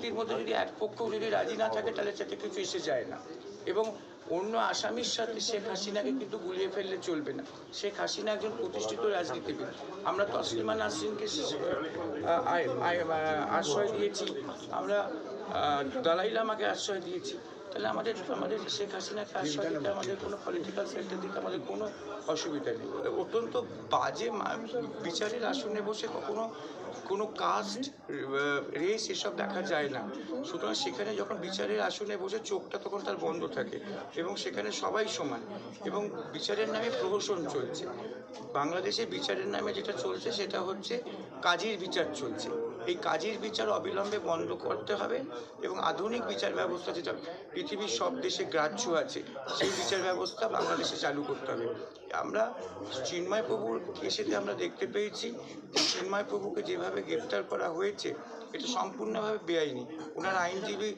পরবর্তীর মধ্যে যদি এক পক্ষ যদি রাজি না থাকে, তাহলে সেটা কিছু এসে যায় না। এবং অন্য আসামির সাথে শেখ হাসিনাকে কিন্তু গুলিয়ে ফেললে চলবে না। শেখ হাসিনা একজন প্রতিষ্ঠিত রাজনীতিবিদ। আমরা তসলিমা নাসরিনকে আশ্রয় দিয়েছি। আমরা দালাইলামাকে দালাই লামাকে আশ্রয় দিয়েছি। তাহলে আমাদের আমাদের শেখ হাসিনাকে দিতে আমাদের কোনো পলিটিক্যাল সেক্টর দিতে আমাদের কোনো অসুবিধা নেই। অত্যন্ত বাজে বিচারের আসনে বসে কখনো কোনো কাস্ট রেস এসব দেখা যায় না। সুতরাং সেখানে যখন বিচারের আসনে বসে চোখটা তখন তার বন্ধ থাকে এবং সেখানে সবাই সমান এবং বিচারের নামে প্রহসন চলছে। বাংলাদেশে বিচারের নামে যেটা চলছে সেটা হচ্ছে কাজের বিচার চলছে। এই কাজের বিচার অবিলম্বে বন্ধ করতে হবে এবং আধুনিক বিচার ব্যবস্থা যেটা পৃথিবীর সব দেশে গ্রাহ্য আছে, সেই বিচার ব্যবস্থা বাংলাদেশে চালু করতে হবে। আমরা চিন্ময় প্রভুর কেসেতে আমরা দেখতে পেয়েছি চিন্ময় প্রভুকে যেভাবে গ্রেপ্তার করা হয়েছে, এটা সম্পূর্ণভাবে বেআইনি। ওনার আইনজীবী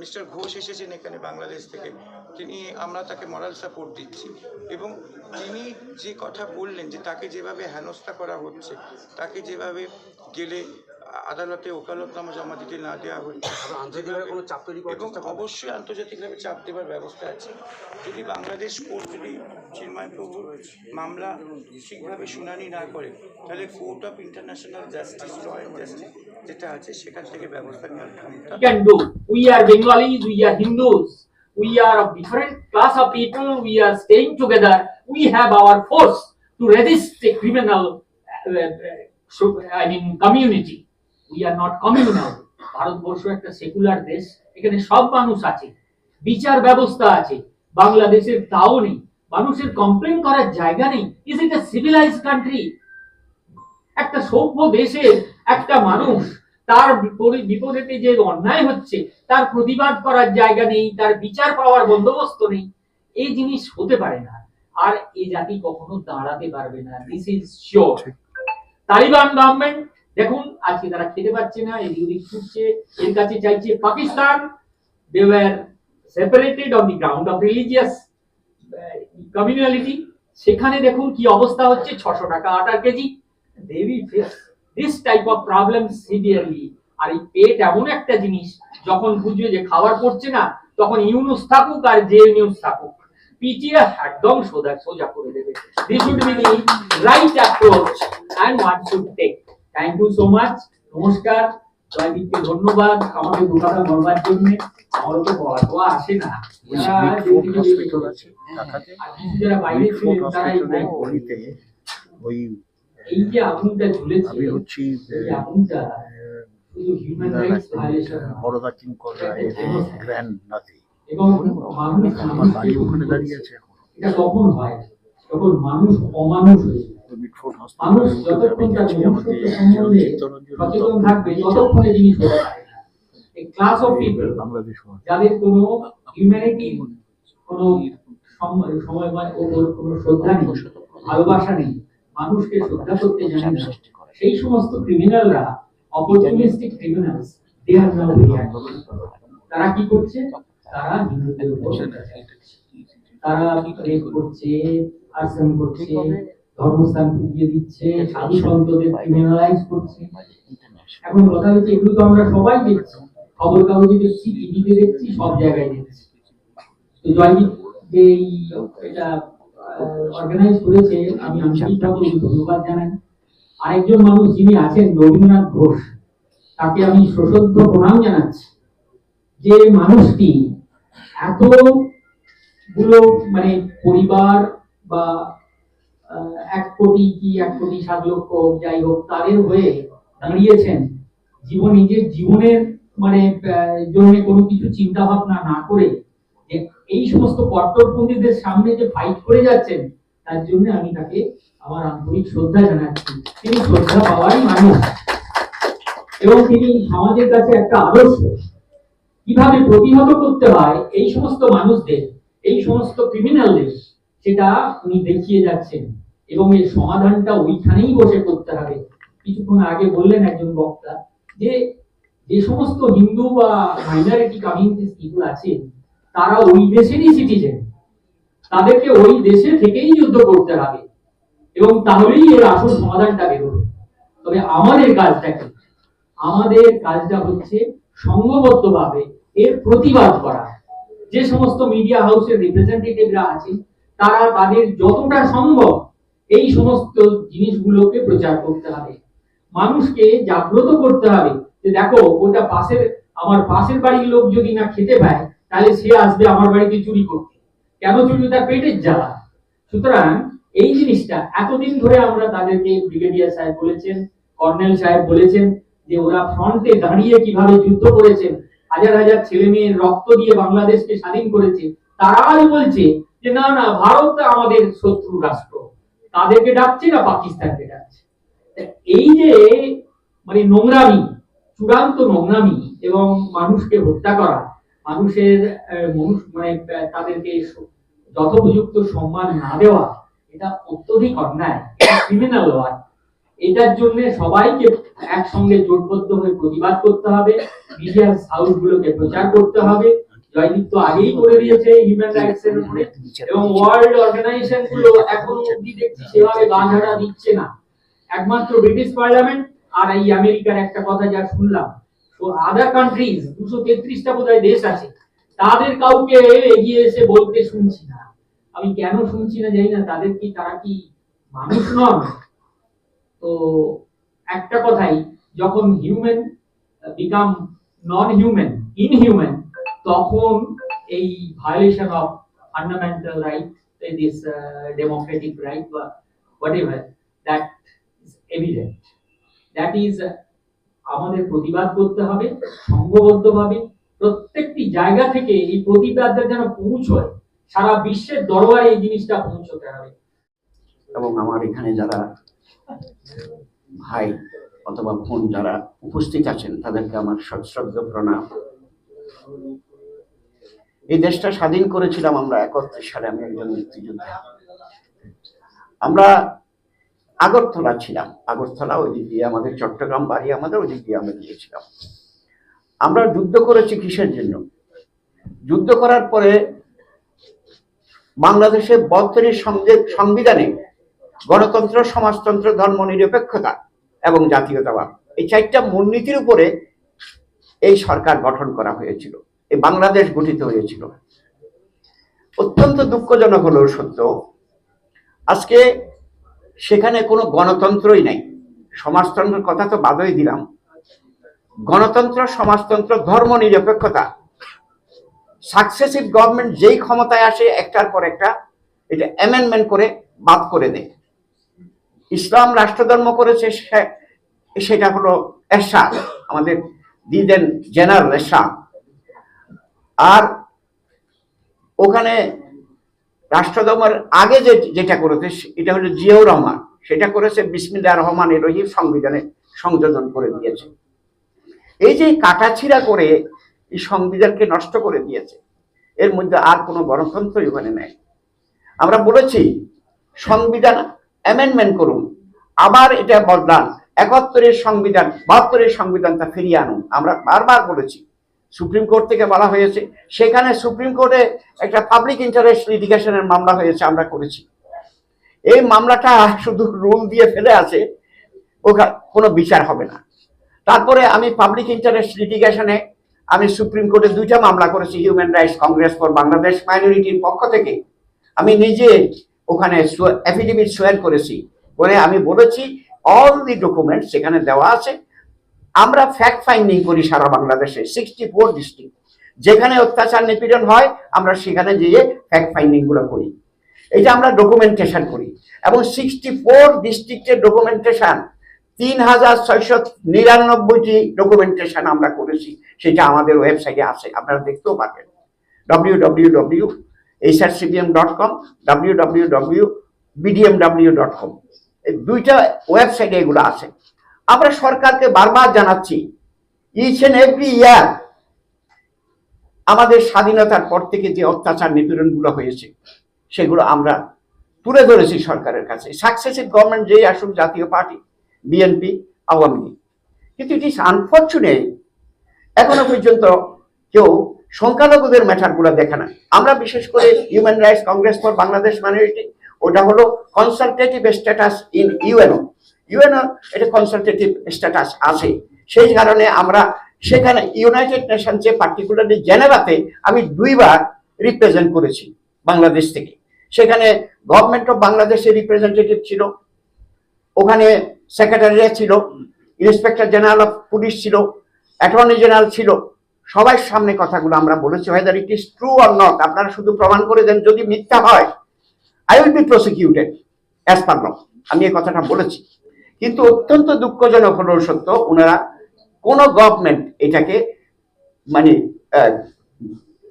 মিস্টার ঘোষ এসেছেন এখানে বাংলাদেশ থেকে। তিনি, আমরা তাকে মরাল সাপোর্ট দিচ্ছি এবং তিনি যে কথা বললেন যে তাকে যেভাবে হেনস্থা করা হচ্ছে, তাকে যেভাবে গেলে আদালতে ওকালতনামা জমা দিতে না দেওয়া কোনো চাপ তৈরি এবং অবশ্যই আন্তর্জাতিকভাবে চাপ দেওয়ার ব্যবস্থা আছে। যদি বাংলাদেশ কোর্ট যদি চিন্ময় প্রভুর মামলা ঠিকভাবে শুনানি না করে তাহলে court of international justice law and justice যেটা আছে সেখান থেকে ব্যবস্থা নেওয়ার we can do. We are Bengalis, we are Hindus, we are of different class of people, we are staying together, we have our force to I mean, community. We are not communal. Bharatvarsha একটা secular দেশ। এখানে সব মানুষ আছে। বিচার ব্যবস্থা আছে। বাংলাদেশের তাও নেই। মানুষের কমপ্লেন করার জায়গা নেই। ইজ ইট সিভিলাইজ কান্ট্রি একটা সভ্য দেশের একটা মানুষ তার বিপরীতে যে অন্যায় হচ্ছে তার প্রতিবাদ করার জায়গা নেই তার বিচার পাওয়ার বন্দোবস্ত নেই। এই জিনিস হতে পারে না। আর এই জাতি কখনো দাঁড়াতে পারবে না। This is sure Taliban government দেখুন, আজকে তারা খেতে পাচ্ছে না, এদিক ছুটছে, এর কাছে চাইছে পাকিস্তান। দে কমিউনালিটি সেখানে দেখুন কি অবস্থা হচ্ছে, ছশো টাকা আটার KG. Type of problem severely আর এই পেট এমন একটা জিনিস, যখন বুঝবে যে খাবার পড়ছে না, তখন ইউনুস থাকুক আর যে নিউজ থাকুক। পিটিএ একদম সোজা সোজা করে দেবে। This should be the right approach and one should take thank you so much নমস্কার। জয়দীপকে ধন্যবাদ। আমাকে দু কথা বলবার জন্য। আমারও তো বলা তো আসে না। যারা কিছু যারা বাইরে ছিলেন হসপিটালের ওই এই যে আগুনটা ঝুলেছে আমি হচ্ছি আগুনটা হিউম্যান রাইটস ভায়োলেশন বড়দা কিঙ্কর রায়ের গ্র্যান্ড নাতি এবং মানুষ আমার বাড়ি ওখানে দাঁড়িয়ে আছে এখন। এটা কখন হয়? যখন মানুষ অমানুষ হয়ে যায়। মানুষ যতক্ষণ তার গেছি মনুষ্যত্ব সম্বন্ধে আমাদের চিত্তরঞ্জন সচেতন থাকবে ততক্ষণে জিনিস হতে পারে এই ক্লাস অফ পিপল যাদের কোনো হিউম্যানিটি কোনো সময় বা কোনো শ্রদ্ধা নেই ভালোবাসা নেই মানুষকে শ্রদ্ধা করতে জানে না সেই সমস্ত ক্রিমিনালরা অপরচুনিস্টিক ক্রিমিনালস দে আর নাও তারা কি করছে? তারা হিন্দুদের উপর তারা রেপ করছে আর্সেন করছে ধর্মস্থান পুড়িয়ে দিচ্ছে সাধু সন্তদের ক্রিমিনালাইজ করছে। এখন কথা হচ্ছে এগুলো তো আমরা সবাই দেখছি। খবর কাগজে দেখছি টিভিতে দেখছি সব জায়গায় দেখছি। তো জয়দীপ যে এই এটা অর্গানাইজ করেছে আমি আন্তরিকভাবে ধন্যবাদ জানাই। আরেকজন মানুষ যিনি আছেন রবীন্দ্রনাথ ঘোষ তাকে আমি সশ্রদ্ধ প্রণাম জানাচ্ছি যে মানুষটি এতগুলো মানে পরিবার বা এক কোটি কি এক কোটি সাত লক্ষ যাই হোক, তাদের হয়ে দাঁড়িয়েছেন। জীবন নিজের জীবনের মানে জন্য কোনো কিছু চিন্তা ভাবনা না করে এই সমস্ত কট্টরপন্থীদের সামনে যে ফাইট করে যাচ্ছেন, তার জন্য আমি তাকে আমার আন্তরিক শ্রদ্ধা জানাচ্ছি। তিনি শ্রদ্ধা পাওয়ারই মানুষ। এবং তিনি সমাজের কাছে একটা আদর্শ। কীভাবে প্রতিহত করতে হয় এই সমস্ত মানুষদের, এই সমস্ত ক্রিমিনালদের সেটা উনি দেখিয়ে যাচ্ছেন। এবং এর সমাধানটা ওইখানেই বসে করতে হবে। কিছুক্ষণ আগে বললেন একজন বক্তা যে যে সমস্ত হিন্দু বা মাইনরিটি কমিউনিটিস পিপুল আছেন, তারা ওই দেশেরই সিটিজেন তাদেরকে ওই দেশে থেকেই যুদ্ধ করতে হবে। এবং তাহলেই এর আসল সমাধানটা বেরোবে। তবে আমাদের কাজটা কি? আমাদের কাজটা হচ্ছে সংঘবদ্ধভাবে এর প্রতিবাদ করা। যে সমস্ত মিডিয়া হাউসের রিপ্রেজেন্টেটিভরা আছেন, তারা তাদের যতটা সম্ভব এই সমস্ত জিনিসগুলোকে প্রচার করতে হবে। মানুষকে জাগ্রত করতে হবে যে, দেখো, ওটা পাশের, আমার পাশের বাড়ির লোক যদি না খেতে পায়, তাহলে সে আসবে আমার বাড়িতে চুরি করতে। কেন চুরি তার পেটের জ্বালা। সুতরাং এই জিনিসটা এতদিন ধরে আমরা তাদেরকে ব্রিগেডিয়ার সাহেব বলেছেন, কর্নেল সাহেব বলেছেন যে ওরা ফ্রন্টে দাঁড়িয়ে কীভাবে যুদ্ধ করেছেন হাজার হাজার ছেলে মেয়ের রক্ত দিয়ে বাংলাদেশকে স্বাধীন করেছে, তারাই বলছে যে না না, ভারত আমাদের শত্রু রাষ্ট্র। তাদেরকে ডাকছে না, পাকিস্তানকে ডাকছে। এই যে মানে নোংরামি, চূড়ান্ত নোংরামি এবং মানুষকে হত্যা করা, মানুষের মানুষ মানে তাদেরকে যথোপযুক্ত সম্মান না দেওয়া, এটা অত্যধিক অন্যায় ক্রিমিনাল ওয়ার্ক এটার জন্য সবাইকে একসঙ্গে জোটবদ্ধ হয়ে প্রতিবাদ করতে হবে মিডিয়া হাউস গুলোকে প্রচার করতে হবে। জয়দীপ তো আগেই করে দিয়েছে হিউম্যান রাইটস এর উপরে। এবং ওয়ার্ল্ড অর্গানাইজেশনগুলো এখন অব্দি দেখছি সেভাবে বাঁধাটা দিচ্ছে না। একমাত্র ব্রিটিশ পার্লামেন্ট আর এই আমেরিকার একটা কথা যা শুনলাম। তো আদার কান্ট্রিজ দুশো তেত্রিশটা বোধহয় দেশ আছে, তাদের কাউকে এগিয়ে এসে বলতে শুনছি না। আমি কেন শুনছি না জানি না, তাদের কি, তারা কি মানুষ নন? তো একটা কথাই, যখন human become non human inhuman তখন এই violation of fundamental right this democratic right বা whatever that is evident that is আমাদের প্রতিবাদ করতে হবে সংঘবদ্ধভাবে প্রত্যেকটি জায়গা থেকে এই প্রতিবাদটা যেন পৌঁছয়, সারা বিশ্বের দরবারে এই জিনিসটা পৌঁছতে হবে। এবং আমার এখানে যারা ভাই অথবা বোন যারা উপস্থিত আছেন, তাদেরকে আমার সশ্রদ্ধ প্রণাম। এই দেশটা স্বাধীন করেছিলাম আমরা একত্রিশ সালে, আমি একজন মুক্তিযোদ্ধা। আমরা আগরতলা ছিলাম। আগরতলা ওই দিক দিয়ে আমাদের চট্টগ্রাম বাড়ি, আমাদের ওই দিক দিয়ে আমরা গিয়েছিলাম। আমরা যুদ্ধ করেছি কিসের জন্য? যুদ্ধ করার পরে বাংলাদেশের বত্তরের সংবিধানে গণতন্ত্র, সমাজতন্ত্র ধর্ম নিরপেক্ষতা এবং জাতীয়তাবাদ। এই চারটা মূলনীতির উপরে এই সরকার গঠন করা হয়েছিল। এই বাংলাদেশ গঠিত হয়েছিল। অত্যন্ত দুঃখজনক হলেও সত্য, আজকে সেখানে কোনো গণতন্ত্রই নাই। সমাজতন্ত্রের কথা তো বাদই দিলাম। গণতন্ত্র, সমাজতন্ত্র ধর্ম নিরপেক্ষতা সাকসেসিভ গভর্নমেন্ট যেই ক্ষমতায় আসে, একটার পর একটা এটা অ্যামেন্ডমেন্ট করে বাদ করে দেয়। ইসলাম রাষ্ট্রধর্ম করেছে সেটা হলো এরশাদ, আমাদের দিদেন জেনারেল এরশাদ। আর ওখানে রাষ্ট্রধর্মের আগে যে, যেটা করেছে, এটা হলো জিয়াউর রহমান। সেটা করেছে বিসমিল্লাহ রহমান রহিম সংবিধানে সংযোজন করে দিয়েছে। এই যে কাটাছিড়া করে এই সংবিধানকে নষ্ট করে দিয়েছে, এর মধ্যে আর কোনো গণতন্ত্রই ওখানে নেই। আমরা বলেছি, সংবিধান অ্যামেন্ডমেন্ট করুন। আবার এটা বদলান। একাত্তরের সংবিধান, বাহাত্তরের সংবিধানটা ফিরিয়ে আনুন। আমরা বারবার বলেছি, সুপ্রিম কোর্ট থেকে বলা হয়েছে, সেখানে সুপ্রিম কোর্টে একটা পাবলিক ইন্টারেস্ট লিটিগেশনের মামলা হয়েছে, আমরা করেছি। এই মামলাটা শুধু রুল দিয়ে ফেলে আছে ওখানে কোনো বিচার হবে না। তারপরে আমি পাবলিক ইন্টারেস্ট লিটিগেশনে আমি সুপ্রিম কোর্টে দুইটা মামলা করেছি human rights congress for Bangladesh মাইনরিটির পক্ষ থেকে। আমি নিজে ওখানে অ্যাফিডেভিট সোয়ার করেছি। করে আমি বলেছি অল দি ডকুমেন্ট সেখানে দেওয়া আছে। আমরা ফ্যাক্ট ফাইন্ডিং করি সারা বাংলাদেশে সিক্সটি ফোর ডিস্ট্রিক্ট যেখানে অত্যাচার নিপীড়ন হয়, আমরা সেখানে যেয়ে ফ্যাক্ট ফাইন্ডিংগুলো করি। এটা আমরা ডকুমেন্টেশন করি, এবং সিক্সটি ফোর ডিস্ট্রিক্টের ডকুমেন্টেশন তিন হাজার ছয়শো নিরানব্বইটি ডকুমেন্টেশন আমরা করেছি। সেটা আমাদের ওয়েবসাইটে আছে, আপনারা দেখতেও পারবেন। W W W HRCBM dot com W W W BDMW dot com এই দুইটা ওয়েবসাইটে এগুলো আছে। আমরা সরকারকে বারবার জানাচ্ছি ইচ এন্ড এভরি ইয়ার আমাদের স্বাধীনতার পর থেকে যে অত্যাচার নিপীড়নগুলো হয়েছে, সেগুলো আমরা তুলে ধরেছি সরকারের কাছে। সাকসেসিভ গভর্নমেন্ট যেই আসুক, জাতীয় পার্টি বিএনপি আওয়ামী লীগ। কিন্তু ইট ইস আনফর্চুনেট এখনও পর্যন্ত কেউ সংখ্যালঘুদের ম্যাটারগুলো দেখে না। আমরা বিশেষ করে human rights congress for Bangladesh minority ওটা হলো consultative status in UNO UNO এটা কনসালটেটিভ স্ট্যাটাস আছে। সেই কারণে আমরা সেখানে ইউনাইটেড নেশনসে পার্টিকুলারলি জেনেভাতে আমি দুইবার রিপ্রেজেন্ট করেছি বাংলাদেশ থেকে। সেখানে গভর্নমেন্ট অফ বাংলাদেশের রিপ্রেজেন্টেটিভ ছিল, ওখানে সেক্রেটারিয়া ছিল ইন্সপেক্টর জেনারেল অফ পুলিশ ছিল অ্যাটর্নি জেনারেল ছিল সবার সামনে কথাগুলো আমরা বলেছি whether it is true or not আপনারা শুধু প্রমাণ করে দেন যদি মিথ্যা হয় I will be prosecuted as per law আমি এই কথাটা বলেছি। কিন্তু অত্যন্ত দুঃখজনক হলো সত্য, ওনারা কোন গভর্নমেন্ট এটাকে মানে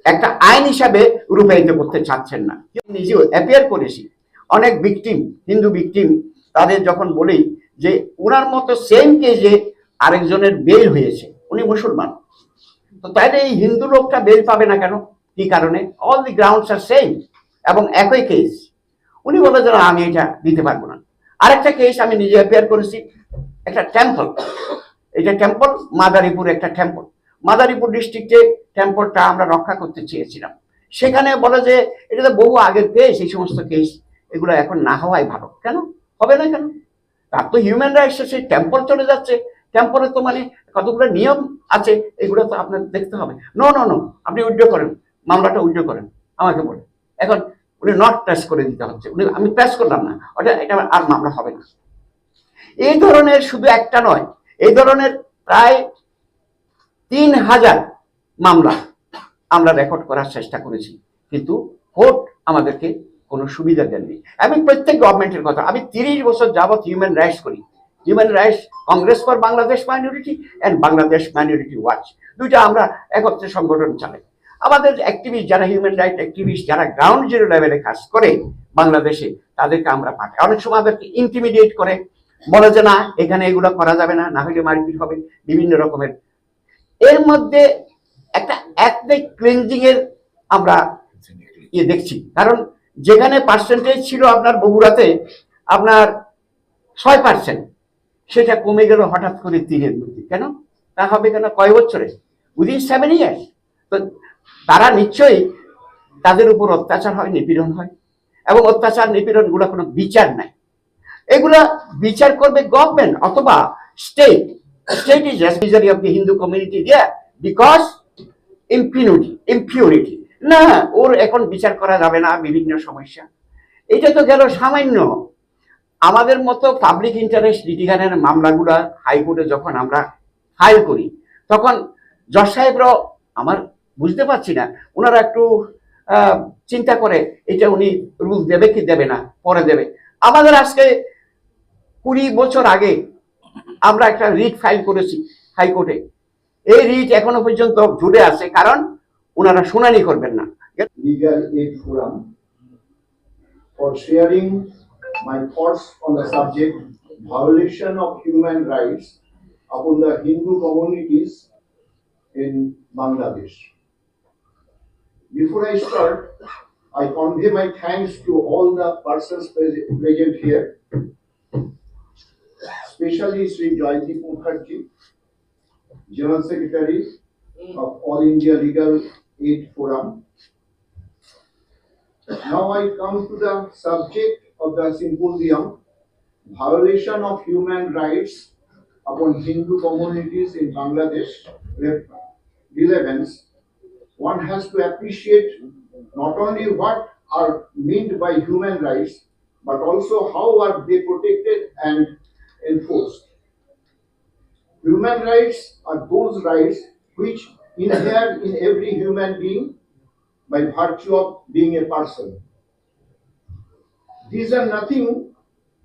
একটা আইন হিসাবে রূপায়িত করতে চাচ্ছেন না। নিজেও অ্যাপিয়ার করেছি। অনেক ভিকটিম হিন্দু ভিকটিম তাদের যখন বলি যে, ওনার মতো সেম কেজে আরেকজনের বেল হয়েছে, উনি মুসলমান। তো তাইলে এই হিন্দু লোকটা বেল পাবে না কেন? কি কারণে? All the grounds are same এবং একই কেস উনি বলে যে আমি এটা দিতে পারব না। আরেকটা কেস আমি নিজে অ্যাপিয়ার করেছি। একটা টেম্পল এটা টেম্পল মাদারীপুর একটা টেম্পল মাদারীপুর ডিস্ট্রিক্টে টেম্পলটা আমরা রক্ষা করতে চেয়েছিলাম। সেখানে বলে যে, এটা তো বহু আগের কেস এই সমস্ত কেস এগুলো এখন না হওয়াই ভালো। কেন? হবে না কেন? তার তো হিউম্যান রাইটস সেই টেম্পল চলে যাচ্ছে। টেম্পলে তো মানে কতগুলো নিয়ম আছে, এগুলো তো আপনার দেখতে হবে। নো নো নো আপনি উইড্রো করেন। মামলাটা উইড্রো করেন। আমাকে বলে এখন উনি নট প্রেস করে দিতে হচ্ছে। উনি, আমি প্রেস করলাম না। ওটা, এটা আর মামলা হবে না। এই ধরনের শুধু একটা নয়, এই ধরনের প্রায় তিন হাজার মামলা আমরা রেকর্ড করার চেষ্টা করেছি। কিন্তু কোর্ট আমাদেরকে কোনো সুবিধা দেননি। আমি প্রত্যেক গভর্নমেন্টের কথা, আমি তিরিশ বছর যাবৎ হিউম্যান রাইটস করি। Human rights congress for Bangladesh minority and Bangladesh minority watch দুইটা আমরা একত্রে সংগঠন চালাই। আমাদের অ্যাক্টিভিস্ট যারা হিউম্যান রাইট অ্যাক্টিভিস্ট যারা গ্রাউন্ড জিরো লেভেলে কাজ করে বাংলাদেশে, তাদেরকে আমরা পাঠাই। অনেক সময় আমাদেরকে ইন্টিমিডিয়েট করে। বলে যে, না, এখানে এগুলো করা যাবে না না হলে মারপিট হবে। বিভিন্ন রকমের। এর মধ্যে একটা একটাই ক্লিনজিং এর আমরা ইয়ে দেখছি। কারণ যেখানে পার্সেন্টেজ ছিল আপনার বগুড়াতে, আপনার ছয় পার্সেন্ট সেটা কমে গেল হঠাৎ করে তিনের মধ্যে কেন? তা হবে কেন? কয় বছরে? উইদিন সেভেন ইয়ার্স তো তারা নিশ্চয়ই তাদের উপর অত্যাচার হয়, নিপীড়ন হয়। এবং অত্যাচার, নিপীড়নগুলো কোনো বিচার নাই। এগুলা বিচার করবে গভর্নমেন্ট অথবা state state is repository of the Hindu community there because impunity impurity না, ওর এখন বিচার করা যাবে না, বিভিন্ন সমস্যা। এটা তো গেল সামান্য আমাদের মতো পাবলিক ইন্টারেস্ট লিটিগানের মামলাগুলা হাইকোর্টে যখন আমরা ফাইল করি, তখন জজ সাহেবরাও আমার বুঝতে পারছি না, ওনারা একটু চিন্তা করে, এটা উনি রুল দেবে কি দেবে না, পরে দেবে। আমাদের আজকে কুড়ি বছর আগে আমরা একটা রিট ফাইল করেছি হাইকোর্টে এই রিট এখনও পর্যন্ত ঝুলে আছে, কারণ ওনারা শুনানি করবেন না। Aid Forum for sharing my thoughts on the subject violation of human rights upon the Hindu communities in Bangladesh. Before I start, I convey my thanks to all the persons present here, especially Sri Joydeep Mukherjee, General Secretary of All India Legal Aid Forum, now I come to the subject of the symposium, violation of human rights upon Hindu communities in Bangladesh, re- relevance. One has to appreciate not only what are meant by human rights, but also how are they protected and enforced. Human rights are those rights which inhere in every human being by virtue of being a person. These are nothing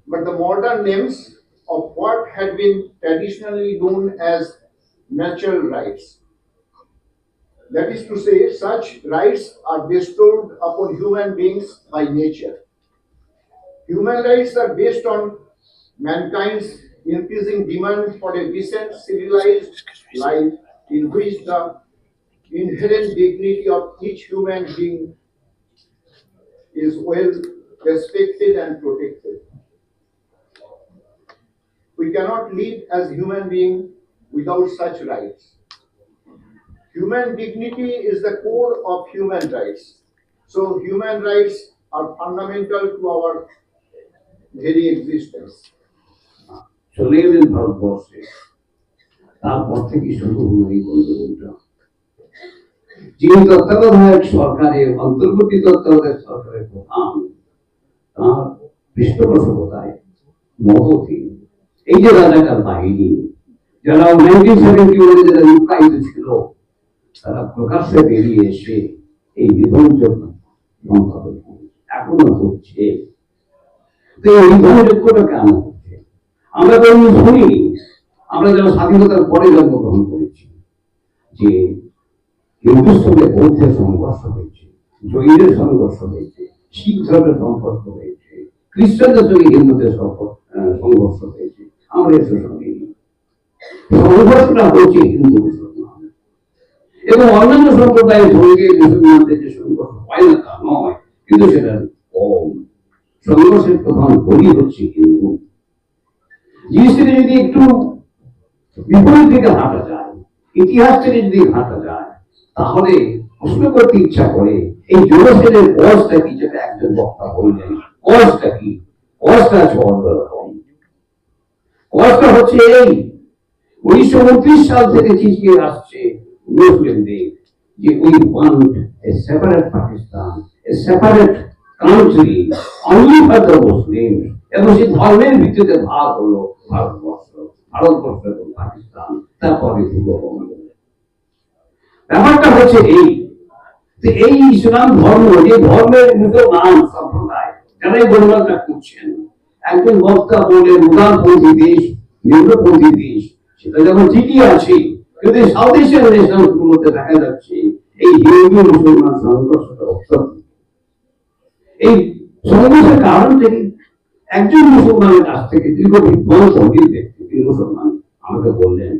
but the modern names of what had been traditionally known as natural rights. That is to say, such rights are bestowed upon human beings by nature. Human rights are based on mankind's increasing demand for a decent, civilized life in which the inherent dignity of each human being is well respected and protected. We cannot live as human beings without such rights. Human dignity is the core of human rights. So human rights are fundamental to our very existence. চলে এলেন ভারতবর্ষে তারপর থেকে শুরু হলো এই গন্ডগোলটা যিনি তত্ত্বাবধায়ক সরকারের অন্তর্বর্তী তত্ত্বাবধায়ক সরকারের প্রধান তার পৃষ্ঠপোষকতায় মদতে এই যে রাজাকার বাহিনী, যারা নাইনটিন সেভেন্টি ওয়ানে যারা লুকায়িত ছিল, তারা প্রকাশ্যে বেরিয়ে এসে এই এখনও হচ্ছে। তো এই কেন হচ্ছে? আমরা তো শুনিনি। আমরা যারা স্বাধীনতার পরে জন্মগ্রহণ করেছি, যে হিন্দুর সঙ্গে বৌদ্ধের সংঘর্ষ হয়েছে, জৈনের সংঘর্ষ হয়েছে, শিখ ধর্মের হয়েছে। খ্রিস্টানদের সঙ্গে হিন্দুদের সংঘর্ষ হয়েছে এসব শুনিনি সংঘর্ষটা হচ্ছে হিন্দু মুসলমান এবং অন্যান্য সম্প্রদায়ের সঙ্গে মুসলমানদের যে সংঘর্ষ হয় না তা নয়, কিন্তু সেটা কম। সংঘর্ষের প্রধান বলি হচ্ছে হিন্দু। জিনিসটাকে যদি একটু বিপরীত দিকে হাঁটা যায়, ইতিহাস থেকে যদি হাঁটা যায়, তাহলে প্রশ্ন করতে ইচ্ছা করে, এই জনসেনের বয়সটা কি যেটা একজন বক্তা বললেন। কজটা কি? কজটা আছে অন্যরকম কজটা হচ্ছে এই। উনিশশো উনত্রিশ সাল থেকে চিঠিয়ে আসছে মুসলিমদের যে we want a separate Pakistan a separate country only for the Muslim. এবং সেই ধর্মের ভিত্তিতে ভাগ হলো ভারতবর্ষ ভারতবর্ষ এবং পাকিস্তান, তারপরে ব্যাপারটা হচ্ছে এই। এই ইসলাম ধর্ম, যে ধর্মের মুসলমান সম্প্রদায় যারা এই গণমানটা করছেন, একজন বক্তা বলে উদারপন্থী দেশ নিম্নপন্থী দেশ, সেটা যখন ঠিকই আছে, কিন্তু সাউথ এশিয়ান নেশনগুলোতে দেখা যাচ্ছে এই হিন্দু মুসলমান সংঘর্ষটা অত্যন্ত। এই সংঘর্ষের কারণ থেকে একজন মুসলমানের কাছ থেকে দীর্ঘ সংগীত ব্যক্তি, তিনি মুসলমান, আমাকে বললেন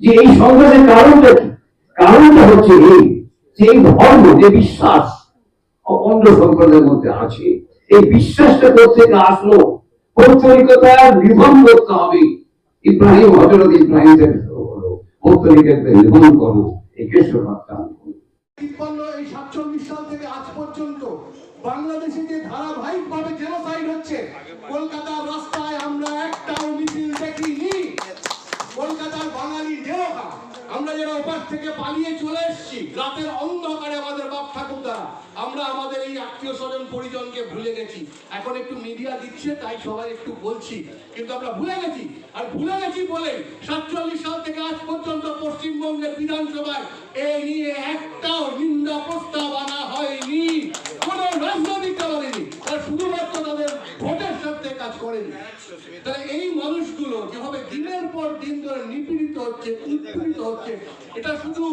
যে এই সংঘর্ষের কারণটা কি? কারণটা হচ্ছে এই যে এই ধর্ম, যে বিশ্বাস অন্য সম্প্রদায়ের মধ্যে আছে এই বিশ্বাসটা কোথেকে আসলো। পৌত্তলিকতার নিধন করতে হবে। ইব্রাহিম হজরত ইব্রাহিম থেকে করো। এই সাতচল্লিশ সাল থেকে আজ পর্যন্ত বাংলাদেশে যে ধারাবাহিক ভাবে জেনোসাইড হচ্ছে, কলকাতার রাস্তায় আমরা একটাও মিছিল দেখিনি। কলকাতার বাঙালি জেরোকা আমরা যারা ওপার থেকে পালিয়ে চলে এসেছি। রাতের অন্ধকারে আমাদের বাপ ঠাকুরদারা আমরা আমাদের এই আত্মীয় স্বজন পরিজনকে ভুলে গেছি। এখন একটু মিডিয়া দিচ্ছে, তাই সবাই একটু বলছি। কিন্তু আমরা ভুলে গেছি। আর ভুলে গেছি বলে সাতচল্লিশ সাল থেকে আজ পর্যন্ত পশ্চিমবঙ্গের বিধানসভায় এই নিয়ে একটাও নিন্দা প্রস্তাব আনা হয়নি। কোন রাজনৈতিক বলেনি তারা শুধুমাত্র তাদের ভোটের স্বার্থে কাজ করেনি। তাহলে এই মানুষগুলো যেভাবে পর দিন ধরে নিপীড়িত হচ্ছে, উৎপীড়িত হচ্ছে। এটা শুধু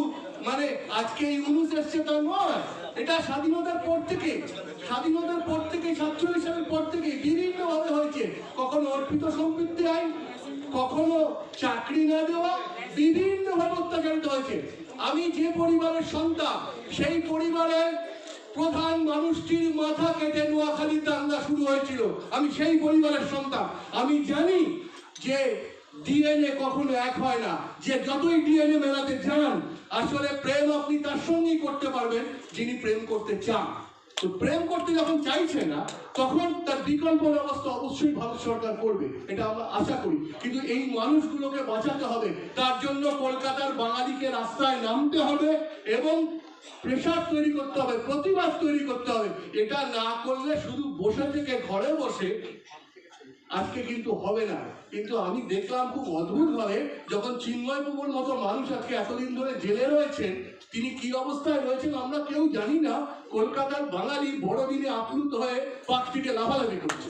মানে আজকে এই ইউনুস এসছে নয়, এটা স্বাধীনতার পর থেকে, স্বাধীনতার পর থেকে, সাতচল্লিশ সালের পর থেকে বিভিন্ন ভাবে হয়েছে। কখনো অর্পিত সম্পত্তি আইন, কখনো চাকরি না দেওয়া বিভিন্ন ভাবে অত্যাচারিত হয়েছে। আমি যে পরিবারের সন্তান, সেই পরিবারের প্রধান মানুষটির মাথা কেটে নোয়াখালী দাঙ্গা শুরু হয়েছিল। আমি সেই পরিবারের সন্তান। আমি জানি যে ডিএনএ কখনো এক হয় না। যে যতই ডিএনএ মেলাতে যান, আসলে প্রেম আপনি তার সঙ্গেই করতে পারবেন, যিনি প্রেম করতে চান। তো প্রেম করতে যখন চাইছে না, তখন তার বিকল্প ব্যবস্থা অবশ্যই ভারত সরকার করবে, এটা আমরা আশা করি। কিন্তু এই মানুষগুলোকে বাঁচাতে হবে, তার জন্য কলকাতার বাঙালিকে রাস্তায় নামতে হবে এবং প্রেশার তৈরি করতে হবে, প্রতিবাদ তৈরি করতে হবে। এটা না করলে শুধু বসে থেকে ঘরে বসে আজকে কিন্তু হবে না। কিন্তু আমি দেখলাম খুব অদ্ভুত ভাবে যখন চিন্ময় বাবুর মতো মানুষ আজকে এতদিন ধরে জেলে রয়েছেন, তিনি কি অবস্থায় রয়েছেন আমরা কেউ জানি না। কলকাতার বাঙালি বড়দিনে আপ্লুত হয়ে পার্ক লাভালাভি করছে।